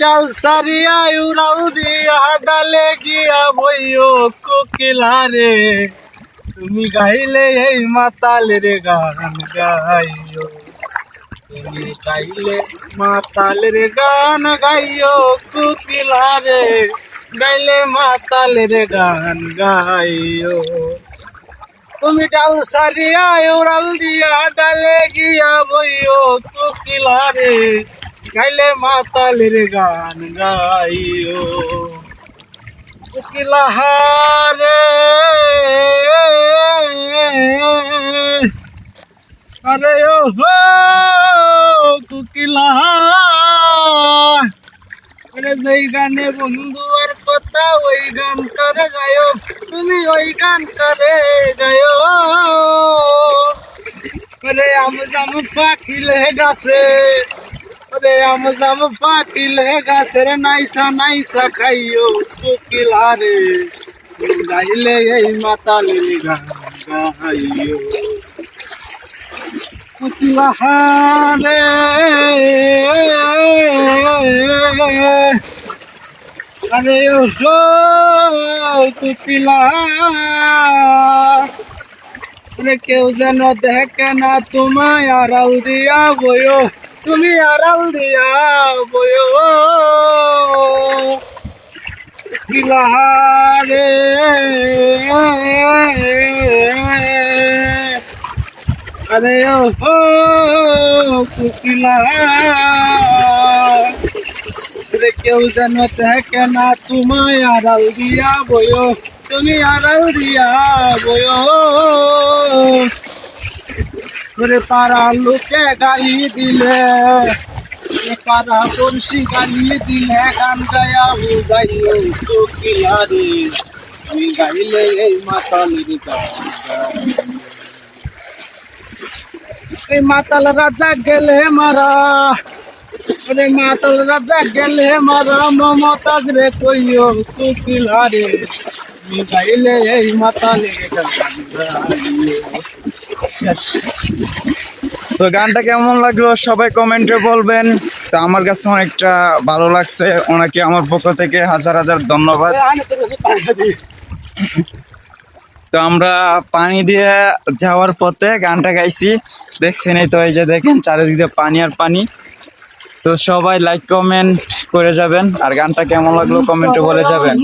ডাল সারিয়া উড়াল দিয়া ডালে গিয়া বইও কোকিলা রে তুমি গাইলে এই মাতালের গান গাইও। তুমি গাইলে মাতালের গান গাইও কোকিলা রে গাইলে মাতালের গান গাইও। তুমি ডাল সারিয়া উড়াল দিয়া ডালে গিয়া বইও কোকিলা রে গাইলে মাতালের গান গাইও। কোকিলা হারে। আরে ও কোকিলা আরে যেই গানে বন্ধু আর কথা, ওই গান করে গায়ো তুমি ওই গান করে গায়ো আরে আম জাম পাখিলে গাছে জাম পাখিলে গাছের নাইসা নাইসা খাইও কোকিলা রে গাইলে এই মাতালের গান গাইও কোকিলা হারে আরে ও কোকিলা কেউ যেন দেখে না তোমায় আড়াল দিয়া বইও তুমি আড়াল দিয়া বইও কোকিলা রে আরে ও হো কোকিলা রে কেউ যেন দেখে না তোমায় আড়াল দিয়া বইও তুমি আড়াল দিয়া বইও ওরে পাড়া লোকে গালি দিলে। এ পাড়া বংশী গালি দিলে গান গায়া বুঝাইও কোকিলা রে তুমি গাইলে এই মাতালির গান গাইও। এই মাতাল রাজা গেলে মারা। আরে মাতাল রাজা গেলে মারা, মমতাজ রে কইও কুকিল হারে তুমি গাইলে এই মাতালে তো গানটা কেমন লাগল? সবাই কমেন্টে বলবেন। তো আমার কাছে অনেকটা ভালো লাগছে। ওনাকে আমার পক্ষ থেকে হাজার হাজার ধন্যবাদ। তো আমরা পানি দিয়ে যাওয়ার পথে গানটা গাইছি। দেখছেন এই তো, এই যে দেখেন, চারিদিকে পানি আর পানি। তো সবাই লাইক কমেন্ট করে যাবেন। আর গানটা কেমন লাগল, কমেন্টে বলে যাবেন।